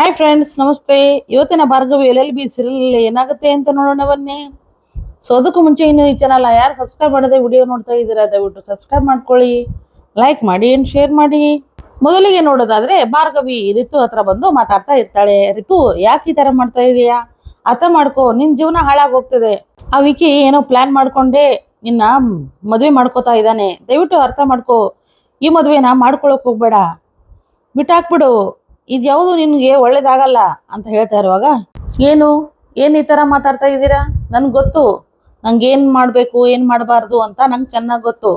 Hi friends ನಮಸ್ತೆ. ಇವತ್ತಿನ Bhargavi L L B serial ಏನಾಗುತ್ತೆ ಅಂತ ನೋಡೋಣ ಬನ್ನಿ. ಸೊ ಅದಕ್ಕೂ ಮುಂಚೆ ಇನ್ನು ಈ ಚಾನಲ್ ಯಾರು ಸಬ್ಸ್ಕ್ರೈಬ್ ಮಾಡದೆ ವಿಡಿಯೋ ನೋಡ್ತಾ ಇದ್ದೀರಾ, ದಯವಿಟ್ಟು ಸಬ್ಸ್ಕ್ರೈಬ್ ಮಾಡ್ಕೊಳ್ಳಿ. ಲೈಕ್ ಮಾಡಿ ಏನು ಶೇರ್ ಮಾಡಿ. ಮೊದಲಿಗೆ ನೋಡೋದಾದ್ರೆ ಭಾರ್ಗವಿ ರಿತು ಹತ್ರ ಬಂದು ಮಾತಾಡ್ತಾ ಇರ್ತಾಳೆ. ರಿತು, ಯಾಕೆ ಈ ತರ ಮಾಡ್ತಾ ಇದೀಯಾ? ಅರ್ಥ ಮಾಡ್ಕೋ, ನಿನ್ ಜೀವನ ಹಾಳಾಗಿ ಹೋಗ್ತದೆ. ಆ ವಿಕಿ ಏನೋ ಪ್ಲಾನ್ ಮಾಡ್ಕೊಂಡೆ, ನಿನ್ನ ಮದುವೆ ಮಾಡ್ಕೋತಾ ಇದ್ದಾನೆ. ದಯವಿಟ್ಟು ಅರ್ಥ ಮಾಡ್ಕೋ, ಈ ಮದುವೆನ ಮಾಡ್ಕೊಳಕ್ ಹೋಗ್ಬೇಡ. ಬಿಟ್ಟಾಕ್ಬಿಡು. ಇದು ಯಾವುದು ನಿನಗೆ ಒಳ್ಳೇದಾಗಲ್ಲ ಅಂತ ಹೇಳ್ತಾ ಇರುವಾಗ, ಏನು? ಏನು ಈ ಥರ ಮಾತಾಡ್ತಾ ಇದ್ದೀರಾ? ನನಗೆ ಗೊತ್ತು. ನಂಗೆ ಏನು ಮಾಡಬೇಕು, ಏನು ಮಾಡಬಾರ್ದು ಅಂತ ನಂಗೆ ಚೆನ್ನಾಗಿ ಗೊತ್ತು.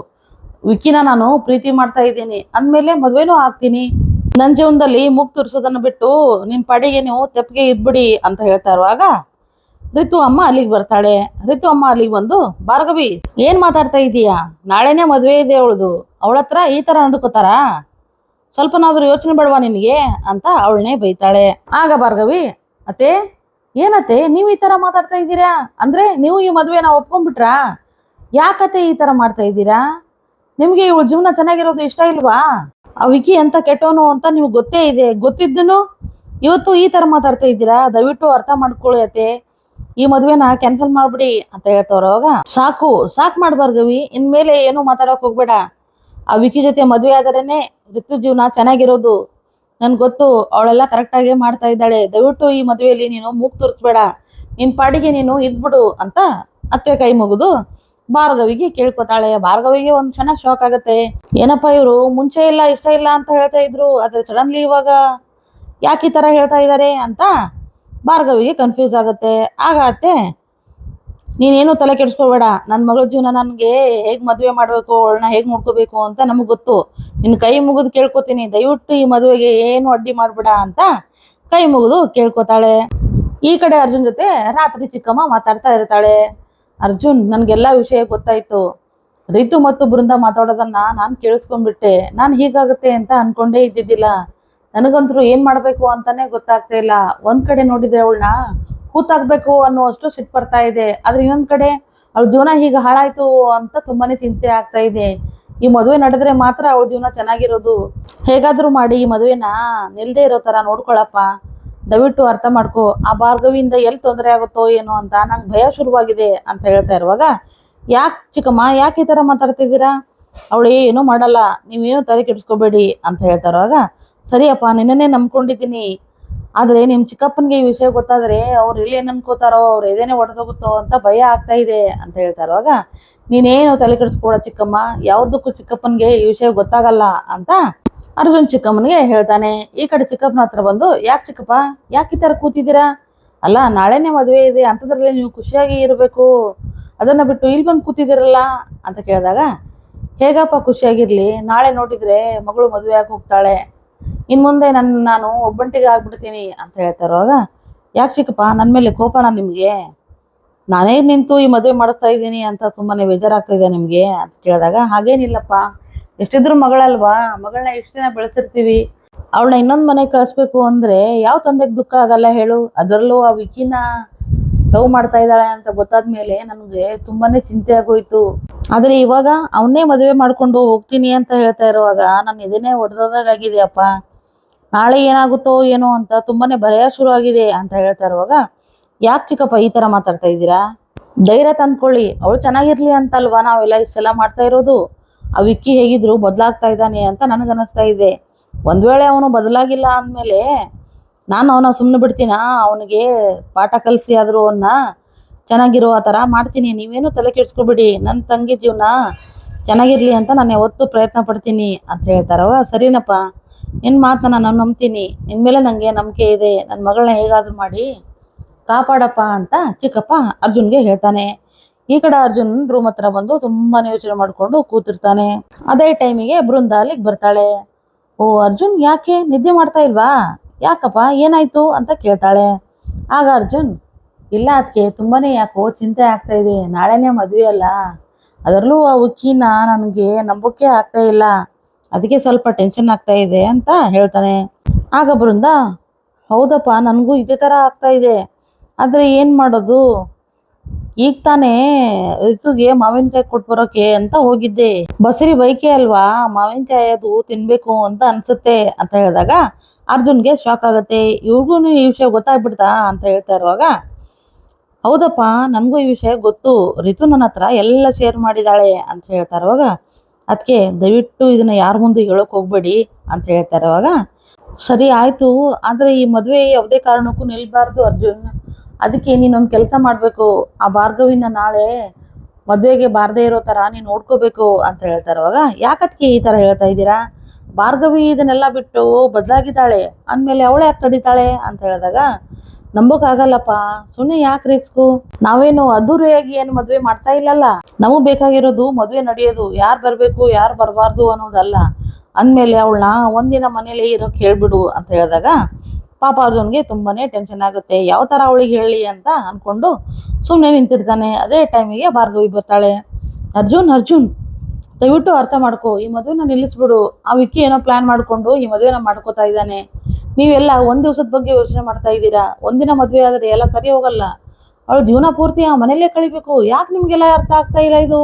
ವಿಕಿನ ನಾನು ಪ್ರೀತಿ ಮಾಡ್ತಾ ಇದ್ದೀನಿ. ಅಂದಮೇಲೆ ಮದುವೆನೂ ಆಗ್ತೀನಿ. ನನ್ನ ಜೀವನದಲ್ಲಿ ಮುಗ್ ತುರ್ಸೋದನ್ನು ಬಿಟ್ಟು ನಿಮ್ಮ ಪಾಡಿಗೆ ನೀವು ತೆಪ್ಪಿಗೆ ಇದ್ಬಿಡಿ ಅಂತ ಹೇಳ್ತಾ ಇರುವಾಗ, ರಿತು ಅಮ್ಮ ಅಲ್ಲಿಗೆ ಬರ್ತಾಳೆ. ರಿತು ಅಮ್ಮ ಅಲ್ಲಿಗೆ ಬಂದು, ಭಾರ್ಗವಿ, ಏನು ಮಾತಾಡ್ತಾ ಇದೀಯಾ? ನಾಳೆನೇ ಮದುವೆ ಇದೆ ಅವಳದು. ಅವಳ ಹತ್ರ ಈ ಥರ ನಡ್ಕೋತಾರಾ? ಸ್ವಲ್ಪನಾದ್ರೂ ಯೋಚನೆ ಬೇಡವಾ ನಿನಗೆ? ಅಂತ ಅವಳನ್ನೇ ಬೈತಾಳೆ. ಆಗ ಭಾರ್ಗವಿ, ಅತ್ತೆ, ಏನತ್ತೆ, ನೀವು ಈ ತರ ಮಾತಾಡ್ತಾ ಇದ್ದೀರಾ? ಅಂದ್ರೆ ನೀವು ಈ ಮದುವೆನ ಒಪ್ಕೊಂಡ್ಬಿಟ್ರಾ? ಯಾಕತ್ತೆ ಈ ತರ ಮಾಡ್ತಾ ಇದ್ದೀರಾ? ನಿಮ್ಗೆ ಇವಳು ಜೀವನ ಚೆನ್ನಾಗಿರೋದು ಇಷ್ಟ ಇಲ್ವಾ? ಆ ವಿಕಿ ಅಂತ ಕೆಟ್ಟೋನು ಅಂತ ನಿಮ್ಗೆ ಗೊತ್ತೇ ಇದೆ. ಗೊತ್ತಿದ್ದನು ಇವತ್ತು ಈ ತರ ಮಾತಾಡ್ತಾ ಇದ್ದೀರಾ? ದಯವಿಟ್ಟು ಅರ್ಥ ಮಾಡ್ಕೊಳ್ಳಿ ಅತ್ತೆ. ಈ ಮದುವೆನ ಕ್ಯಾನ್ಸಲ್ ಮಾಡ್ಬಿಡಿ, ಅಂತ ಹೇಳ್ತವ್ರ ಅವಾಗ ಸಾಕು ಸಾಕು ಮಾಡ್ಬಾರ್ಗವಿ ಇನ್ಮೇಲೆ ಏನು ಮಾತಾಡೋಕೆ ಹೋಗ್ಬೇಡ. ಆ ವಿಕಿ ಜೊತೆ ಮದುವೆ ಆದರೇನೆ ಋತು ಜೀವನ ಚೆನ್ನಾಗಿರೋದು. ನನ್ಗೆ ಗೊತ್ತು, ಅವಳೆಲ್ಲ ಕರೆಕ್ಟಾಗಿ ಮಾಡ್ತಾ ಇದ್ದಾಳೆ. ದಯವಿಟ್ಟು ಈ ಮದುವೆಯಲ್ಲಿ ನೀನು ಮೂಗ್ ತುರ್ಸ್ಬೇಡ. ನಿನ್ನ ಪಾಡಿಗೆ ನೀನು ಇದ್ಬಿಡು ಅಂತ ಅತ್ತೆ ಕೈ ಮುಗಿದು ಭಾರ್ಗವಿಗೆ ಕೇಳ್ಕೊತಾಳೆ. ಭಾರ್ಗವಿಗೆ ಒಂದು ಕ್ಷಣ ಶಾಕ್ ಆಗುತ್ತೆ. ಏನಪ್ಪ ಇವರು, ಮುಂಚೆ ಇಲ್ಲ, ಇಷ್ಟ ಇಲ್ಲ ಅಂತ ಹೇಳ್ತಾ ಇದ್ರು, ಆದರೆ ಸಡನ್ಲಿ ಇವಾಗ ಯಾಕೆ ಈ ಥರ ಹೇಳ್ತಾ ಇದ್ದಾರೆ ಅಂತ ಭಾರ್ಗವಿಗೆ ಕನ್ಫ್ಯೂಸ್ ಆಗುತ್ತೆ. ಆಗ ಅತ್ತೆ ನೀನೇನು ತಲೆ ಕೆಡಿಸ್ಕೋಬೇಡ. ನನ್ನ ಮಗಳ ಜೀವನ ನನಗೆ ಹೇಗೆ ಮದುವೆ ಮಾಡಬೇಕು, ಅವಳನ್ನ ಹೇಗೆ ನೋಡ್ಕೋಬೇಕು ಅಂತ ನಮಗೆ ಗೊತ್ತು. ನಿನ್ನ ಕೈ ಮುಗಿದು ಕೇಳ್ಕೊತೀನಿ, ದಯವಿಟ್ಟು ಈ ಮದುವೆಗೆ ಏನು ಅಡ್ಡಿ ಮಾಡಬೇಡ ಅಂತ ಕೈ ಮುಗಿದು ಕೇಳ್ಕೊತಾಳೆ. ಈ ಕಡೆ ಅರ್ಜುನ್ ಜೊತೆ ರಾತ್ರಿ ಚಿಕ್ಕಮ್ಮ ಮಾತಾಡ್ತಾ ಇರ್ತಾಳೆ. ಅರ್ಜುನ್, ನನಗೆಲ್ಲ ವಿಷಯ ಗೊತ್ತಾಯ್ತು. ರಿತು ಮತ್ತು ಬೃಂದ ಮಾತಾಡೋದನ್ನ ನಾನು ಕೇಳಿಸ್ಕೊಂಡ್ಬಿಟ್ಟೆ. ನಾನು ಹೀಗಾಗುತ್ತೆ ಅಂತ ಅನ್ಕೊಂಡೇ ಇದ್ದಿದ್ದಿಲ್ಲ. ನನಗಂತರೂ ಏನ್ ಮಾಡಬೇಕು ಅಂತಾನೆ ಗೊತ್ತಾಗ್ತಾ ಇಲ್ಲ. ಒಂದ್ ಕಡೆ ನೋಡಿದ್ರೆ ಅವಳನ್ನ ಕೂತಾಕ್ಬೇಕು ಅನ್ನುವಷ್ಟು ಸಿಟ್ಟು ಬರ್ತಾ ಇದೆ. ಆದ್ರೆ ಇನ್ನೊಂದ್ ಕಡೆ ಅವ್ಳ ಜೀವನ ಹೀಗೆ ಹಾಳಾಯ್ತು ಅಂತ ತುಂಬಾನೇ ಚಿಂತೆ ಆಗ್ತಾ ಇದೆ. ಈ ಮದುವೆ ನಡೆದ್ರೆ ಮಾತ್ರ ಅವಳ ಜೀವನ ಚೆನ್ನಾಗಿರೋದು. ಹೇಗಾದ್ರೂ ಮಾಡಿ ಈ ಮದುವೆನ ನಿಲ್ದೇ ಇರೋ ತರ ನೋಡ್ಕೊಳಪ್ಪ. ದಯವಿಟ್ಟು ಅರ್ಥ ಮಾಡ್ಕೋ. ಆ ಭಾರ್ಗವಿಯಿಂದ ಎಲ್ಲಿ ತೊಂದರೆ ಆಗುತ್ತೋ ಏನೋ ಅಂತ ನಂಗೆ ಭಯ ಶುರುವಾಗಿದೆ ಅಂತ ಹೇಳ್ತಾ ಇರುವಾಗ, ಯಾಕೆ ಚಿಕ್ಕಮ್ಮ, ಯಾಕೆ ಈ ಥರ ಮಾತಾಡ್ತಿದ್ದೀರಾ? ಅವಳು ಏನೂ ಮಾಡಲ್ಲ. ನೀವೇನು ತಲೆ ಕೆಡಿಸ್ಕೋಬೇಡಿ ಅಂತ ಹೇಳ್ತಾ ಇರುವಾಗ, ಸರಿಯಪ್ಪ ನಿನ್ನೇ ನಂಬ್ಕೊಂಡಿದ್ದೀನಿ. ಆದರೆ ನಿಮ್ಮ ಚಿಕ್ಕಪ್ಪನಿಗೆ ಈ ವಿಷಯ ಗೊತ್ತಾದರೆ ಅವ್ರು ಇಲ್ಲಿ ಏನು ಅನ್ಕೋತಾರೋ, ಅವ್ರು ಎದೇನೆ ಹೊಡೆದೋಗುತ್ತೋ ಅಂತ ಭಯ ಆಗ್ತಾ ಇದೆ ಅಂತ ಹೇಳ್ತಾರವಾಗ ನೀನೇನು ತಲೆ ಕೆಡಿಸ್ಕೊಡ ಚಿಕ್ಕಮ್ಮ, ಯಾವುದಕ್ಕೂ ಚಿಕ್ಕಪ್ಪನಿಗೆ ಈ ವಿಷಯ ಗೊತ್ತಾಗಲ್ಲ ಅಂತ ಅರ್ಜುನ್ ಚಿಕ್ಕಮ್ಮನಿಗೆ ಹೇಳ್ತಾನೆ. ಈ ಕಡೆ ಚಿಕ್ಕಪ್ಪನ ಹತ್ರ ಬಂದು, ಯಾಕೆ ಚಿಕ್ಕಪ್ಪ, ಯಾಕೆ ಈ ಥರ ಕೂತಿದ್ದೀರಾ? ಅಲ್ಲ, ನಾಳೆನೇ ಮದುವೆ ಇದೆ ಅಂಥದ್ರಲ್ಲಿ ನೀವು ಖುಷಿಯಾಗಿ ಇರಬೇಕು. ಅದನ್ನ ಬಿಟ್ಟು ಇಲ್ಲಿ ಬಂದು ಕೂತಿದ್ದೀರಲ್ಲ? ಅಂತ ಕೇಳಿದಾಗ, ಹೇಗಪ್ಪ ಖುಷಿಯಾಗಿರ್ಲಿ? ನಾಳೆ ನೋಡಿದ್ರೆ ಮಗಳು ಮದುವೆ ಆಗಿ ಹೋಗ್ತಾಳೆ. ಇನ್ನು ಮುಂದೆ ನನ್ನ ನಾನು ಒಬ್ಬಂಟಿಗೆ ಆಗ್ಬಿಡ್ತೀನಿ ಅಂತ ಹೇಳ್ತಾರೋವಾಗ ಯಾಕೆ ಚಿಕ್ಕಪ್ಪ ನನ್ನ ಮೇಲೆ ಕೋಪನ ನಿಮಗೆ? ನಾನೇ ನಿಂತು ಈ ಮದುವೆ ಮಾಡಿಸ್ತಾ ಇದ್ದೀನಿ ಅಂತ ಸುಮ್ಮನೆ ಬೇಜಾರಾಗ್ತಾ ಇದೆ ನಿಮಗೆ ಅಂತ ಕೇಳಿದಾಗ, ಹಾಗೇನಿಲ್ಲಪ್ಪ ಎಷ್ಟಿದ್ರು ಮಗಳಲ್ವಾ? ಮಗಳನ್ನ ಎಷ್ಟು ದಿನ ಬೆಳೆಸಿರ್ತೀವಿ? ಅವಳನ್ನ ಇನ್ನೊಂದು ಮನೆಗೆ ಕಳಿಸ್ಬೇಕು ಅಂದ್ರೆ ಯಾವ ತಂದೆಗೆ ದುಃಖ ಆಗಲ್ಲ ಹೇಳು. ಅದರಲ್ಲೂ ಆ ವಿಕಿನ ಲವ್ ಮಾಡ್ತಾ ಇದ್ದಾಳೆ ಅಂತ ಗೊತ್ತಾದ್ಮೇಲೆ ನನಗೆ ತುಂಬಾನೇ ಚಿಂತೆ ಆಗೋಯ್ತು ಆದ್ರೆ ಇವಾಗ ಅವನ್ನೇ ಮದುವೆ ಮಾಡ್ಕೊಂಡು ಹೋಗ್ತೀನಿ ಅಂತ ಹೇಳ್ತಾ ಇರುವಾಗ ನಾನು ಇದನ್ನೇ ಒಡೆದೋದಾಗಿದೆಯಪ್ಪ ನಾಳೆ ಏನಾಗುತ್ತೋ ಏನೋ ಅಂತ ತುಂಬಾನೇ ಭಯ ಶುರು ಆಗಿದೆ ಅಂತ ಹೇಳ್ತಾ ಇರುವಾಗ, ಯಾಕೆ ಚಿಕ್ಕಪ್ಪ ಈ ತರ ಮಾತಾಡ್ತಾ ಇದ್ದೀರಾ? ಧೈರ್ಯ ತಂದ್ಕೊಳ್ಳಿ, ಅವಳು ಚೆನ್ನಾಗಿರ್ಲಿ ಅಂತಲ್ವಾ ನಾವೆಲ್ಲ ಇಷ್ಟೆಲ್ಲ ಮಾಡ್ತಾ ಇರೋದು? ಆ ವಿಕ್ಕಿ ಹೇಗಿದ್ರು ಬದಲಾಗ್ತಾ ಇದ್ದಾನೆ ಅಂತ ನನಗನ್ನಿಸ್ತಾ ಇದೆ. ಒಂದ್ ವೇಳೆ ಅವನು ಬದಲಾಗಿಲ್ಲ ಅಂದಮೇಲೆ ನಾನು ಅವನ ಸುಮ್ಮನೆ ಬಿಡ್ತೀನ? ಅವನಿಗೆ ಪಾಠ ಕಲಿಸಿ ಆದರೂ ಅವನ್ನ ಚೆನ್ನಾಗಿರೋ ಆ ಥರ ಮಾಡ್ತೀನಿ. ನೀವೇನು ತಲೆ ಕೆಡಿಸ್ಕೊಬೇಡಿ. ನನ್ನ ತಂಗಿ ಜೀವನ ಚೆನ್ನಾಗಿರಲಿ ಅಂತ ನಾನು ಯಾವತ್ತೂ ಪ್ರಯತ್ನ ಪಡ್ತೀನಿ ಅಂತ ಹೇಳ್ತಾರವ ಸರಿನಪ್ಪ. ನಿನ್ನ ಮಾತನ್ನ ನಾನು ನಂಬ್ತೀನಿ. ನಿನ್ನ ಮೇಲೆ ನನಗೆ ನಂಬಿಕೆ ಇದೆ. ನನ್ನ ಮಗಳನ್ನ ಹೇಗಾದರೂ ಮಾಡಿ ಕಾಪಾಡಪ್ಪ ಅಂತ ಚಿಕ್ಕಪ್ಪ ಅರ್ಜುನ್ಗೆ ಹೇಳ್ತಾನೆ. ಈ ಕಡೆ ಅರ್ಜುನ್ ರೂಮ್ ಹತ್ರ ಬಂದು ತುಂಬ ಯೋಚನೆ ಮಾಡ್ಕೊಂಡು ಕೂತಿರ್ತಾನೆ. ಅದೇ ಟೈಮಿಗೆ ಬೃಂದ ಅಲ್ಲಿಗೆ ಬರ್ತಾಳೆ. ಓ ಅರ್ಜುನ್ ಯಾಕೆ? ನಿದ್ದೆ ಮಾಡ್ತಾ ಇಲ್ವಾ? ಯಾಕಪ್ಪ, ಏನಾಯ್ತು ಅಂತ ಕೇಳ್ತಾಳೆ. ಆಗ ಅರ್ಜುನ್, ಇಲ್ಲ ಅದಕ್ಕೆ ತುಂಬಾನೇ ಯಾಕೋ ಚಿಂತೆ ಆಗ್ತಾ ಇದೆ, ನಾಳೆನೇ ಮದುವೆ ಅಲ್ಲ. ಅದರಲ್ಲೂ ಆ ಉಕ್ಕಿನ ನನಗೆ ನಂಬೋಕೆ ಆಗ್ತಾ ಇಲ್ಲ. ಅದಕ್ಕೆ ಸ್ವಲ್ಪ ಟೆನ್ಷನ್ ಆಗ್ತಾ ಇದೆ ಅಂತ ಹೇಳ್ತಾನೆ. ಆಗ ಬೃಂದ, ಹೌದಪ್ಪ, ನನಗೂ ಇದೇ ಥರ ಆಗ್ತಾ ಇದೆ. ಆದರೆ ಏನು ಮಾಡೋದು? ಈಗ ತಾನೇ ಋತುಗೆ ಮಾವಿನಕಾಯಿ ಕೊಟ್ಟು ಬರೋಕೆ ಅಂತ ಹೋಗಿದ್ದೆ. ಬಸರಿ ಬೈಕೆ ಅಲ್ವಾ? ಮಾವಿನಕಾಯಿ ಅದು ತಿನ್ಬೇಕು ಅಂತ ಅನ್ಸುತ್ತೆ ಅಂತ ಹೇಳಿದಾಗ ಅರ್ಜುನ್ಗೆ ಶಾಕ್ ಆಗುತ್ತೆ. ಇವ್ರಿಗೂ ಈ ವಿಷಯ ಗೊತ್ತಾಗ್ಬಿಡ್ತಾ ಅಂತ ಹೇಳ್ತಾ ಇರುವಾಗ, ಹೌದಪ್ಪ, ನನಗೂ ಈ ವಿಷಯ ಗೊತ್ತು. ರಿತು ನನ್ನ ಹತ್ರ ಎಲ್ಲ ಶೇರ್ ಮಾಡಿದಾಳೆ ಅಂತ ಹೇಳ್ತಾ ಇರುವಾಗ ಅದಕ್ಕೆ ದಯವಿಟ್ಟು ಇದನ್ನ ಯಾರ ಮುಂದೆ ಹೇಳೋಕೆ ಹೋಗ್ಬೇಡಿ ಅಂತ ಹೇಳ್ತಾ ಇರುವಾಗ, ಸರಿ ಆಯ್ತು. ಆದರೆ ಈ ಮದುವೆ ಯಾವುದೇ ಕಾರಣಕ್ಕೂ ನಿಲ್ಬಾರ್ದು ಅರ್ಜುನ್. ಅದಕ್ಕೆ ನೀನೊಂದು ಕೆಲಸ ಮಾಡಬೇಕು. ಆ ಭಾರ್ಗವಿನ ನಾಳೆ ಮದುವೆಗೆ ಬಾರದೇ ಇರೋ ಥರ ನೀನು ನೋಡ್ಕೋಬೇಕು ಅಂತ ಹೇಳ್ತಾರೆ ಅವಾಗ ಯಾಕದಕ್ಕೆ ಈ ಥರ ಹೇಳ್ತಾ ಇದ್ದೀರಾ? ಭಾರ್ಗವಿ ಇದನ್ನೆಲ್ಲ ಬಿಟ್ಟು ಬದಲಾಗಿದ್ದಾಳೆ. ಅಂದಮೇಲೆ ಅವಳೇ ಯಾಕೆ ತಡಿತಾಳೆ ಅಂತ ಹೇಳಿದಾಗ, ನಂಬೋಕ್ಕಾಗಲ್ಲಪ್ಪ. ಸುಮ್ಮನೆ ಯಾಕೆ ರಿಸ್ಕು? ನಾವೇನು ಅದ್ದೂರಿಯಾಗಿ ಏನು ಮದುವೆ ಮಾಡ್ತಾ ಇಲ್ಲಲ್ಲ? ನಮಗ್ ಬೇಕಾಗಿರೋದು ಮದುವೆ ನಡೆಯೋದು. ಯಾರು ಬರಬೇಕು, ಯಾರು ಬರಬಾರ್ದು ಅನ್ನೋದಲ್ಲ. ಅಂದಮೇಲೆ ಅವಳನ್ನ ಒಂದಿನ ಮನೇಲಿ ಇರೋಕೆ ಹೇಳ್ಬಿಡು ಅಂತ ಹೇಳಿದಾಗ ಪಾಪ ಅರ್ಜುನ್ಗೆ ತುಂಬಾನೇ ಟೆನ್ಷನ್ ಆಗುತ್ತೆ. ಯಾವ ಥರ ಅವಳಿಗೆ ಹೇಳಿ ಅಂತ ಅನ್ಕೊಂಡು ಸುಮ್ಮನೆ ನಿಂತಿರ್ತಾನೆ. ಅದೇ ಟೈಮಿಗೆ ಭಾರ್ಗವಿ ಬರ್ತಾಳೆ. ಅರ್ಜುನ್ ಅರ್ಜುನ್, ದಯವಿಟ್ಟು ಅರ್ಥ ಮಾಡ್ಕೊ. ಈ ಮದುವೆನ ನಿಲ್ಲಿಸ್ಬಿಡು. ಆ ವಿಕ್ಕಿ ಏನೋ ಪ್ಲಾನ್ ಮಾಡ್ಕೊಂಡು ಈ ಮದುವೆನ ಮಾಡ್ಕೋತಾ ಇದ್ದಾನೆ. ನೀವೆಲ್ಲ ಒಂದ್ ದಿವಸದ ಬಗ್ಗೆ ಯೋಚನೆ ಮಾಡ್ತಾ ಇದ್ದೀರಾ? ಒಂದಿನ ಮದುವೆ ಆದ್ರೆ ಎಲ್ಲ ಸರಿ ಹೋಗಲ್ಲ. ಅವಳು ಜೀವನ ಪೂರ್ತಿ ಆ ಮನೆಯಲ್ಲೇ ಕಳಿಬೇಕು. ಯಾಕೆ ನಿಮ್ಗೆಲ್ಲ ಅರ್ಥ ಆಗ್ತಾ ಇಲ್ಲ ಇದು?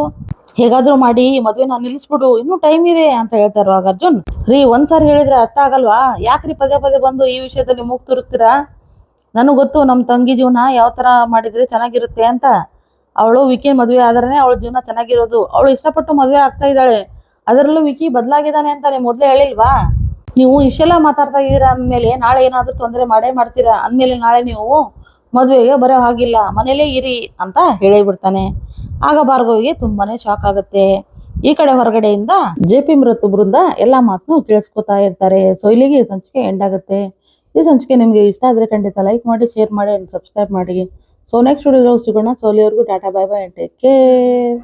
ಹೇಗಾದ್ರೂ ಮಾಡಿ, ಮದ್ವೆನ ನಿಲ್ಲಿಸ್ಬಿಡು. ಇನ್ನು ಟೈಮ್ ಇದೆ ಅಂತ ಹೇಳ್ತಾ ಇರುವಾಗ ಅರ್ಜುನ್. ರೀ ಒಂದ್ಸಾರಿ ಹೇಳಿದ್ರೆ ಅರ್ಥ ಆಗಲ್ವಾ? ಯಾಕ್ರಿ ಪದೇ ಪದೇ ಬಂದು ಈ ವಿಷಯದಲ್ಲಿ ಮೂಗ್ ತುರುಕ್ತೀರಾ ನನಗೆ ಗೊತ್ತು ನಮ್ಮ ತಂಗಿ ಜೀವನ ಯಾವ ತರ ಮಾಡಿದ್ರೆ ಚೆನ್ನಾಗಿರುತ್ತೆ ಅಂತ. ಅವಳು ವಿಕಿ ಮದುವೆ ಆದ್ರೆ ಅವಳ ಜೀವನ ಚೆನ್ನಾಗಿರೋದು. ಅವಳು ಇಷ್ಟಪಟ್ಟು ಮದುವೆ ಆಗ್ತಾ ಇದ್ದಾಳೆ. ಅದರಲ್ಲೂ ವಿಕಿ ಬದಲಾಗಿದ್ದಾನೆ ಅಂತ ನೀವು ಮೊದಲೇ ಹೇಳಿಲ್ವಾ? ನೀವು ಇಷ್ಟೆಲ್ಲ ಮಾತಾಡ್ತಾ ಇದ್ದೀರಾ ಅಂದಮೇಲೆ ನಾಳೆ ಏನಾದರೂ ತೊಂದರೆ ಮಾಡೇ ಮಾಡ್ತೀರಾ? ಅಂದಮೇಲೆ ನಾಳೆ ನೀವು ಮದುವೆಗೆ ಬರೋ ಹಾಗಿಲ್ಲ. ಮನೇಲೇ ಇರಿ ಅಂತ ಹೇಳೇ ಬಿಡ್ತಾನೆ. ಆಗ ಭಾರ್ಗವಿಗೆ ತುಂಬಾನೇ ಶಾಕ್ ಆಗುತ್ತೆ. ಈ ಕಡೆ ಹೊರಗಡೆಯಿಂದ ಜೆ ಪಿ ಮೃತು ಬೃಂದ ಎಲ್ಲ ಮಾತನ್ನು ಕೇಳಿಸ್ಕೊತಾ ಇರ್ತಾರೆ. ಸೊ ಇಲ್ಲಿಗೆ ಈ ಸಂಚಿಕೆ ಎಂಡ್ ಆಗುತ್ತೆ. ಈ ಸಂಚಿಕೆ ನಿಮಗೆ ಇಷ್ಟ ಆದ್ರೆ ಖಂಡಿತ ಲೈಕ್ ಮಾಡಿ ಶೇರ್ ಮಾಡಿ ಸಬ್ಸ್ಕ್ರೈಬ್ ಮಾಡಿ. ಸೊ ನೆಕ್ಸ್ಟ್ ವಿಡಿಯೋ ಸಿಗೋಣ. ಸೋಲಿಯವ್ರಿಗೂ tata bye bye and take care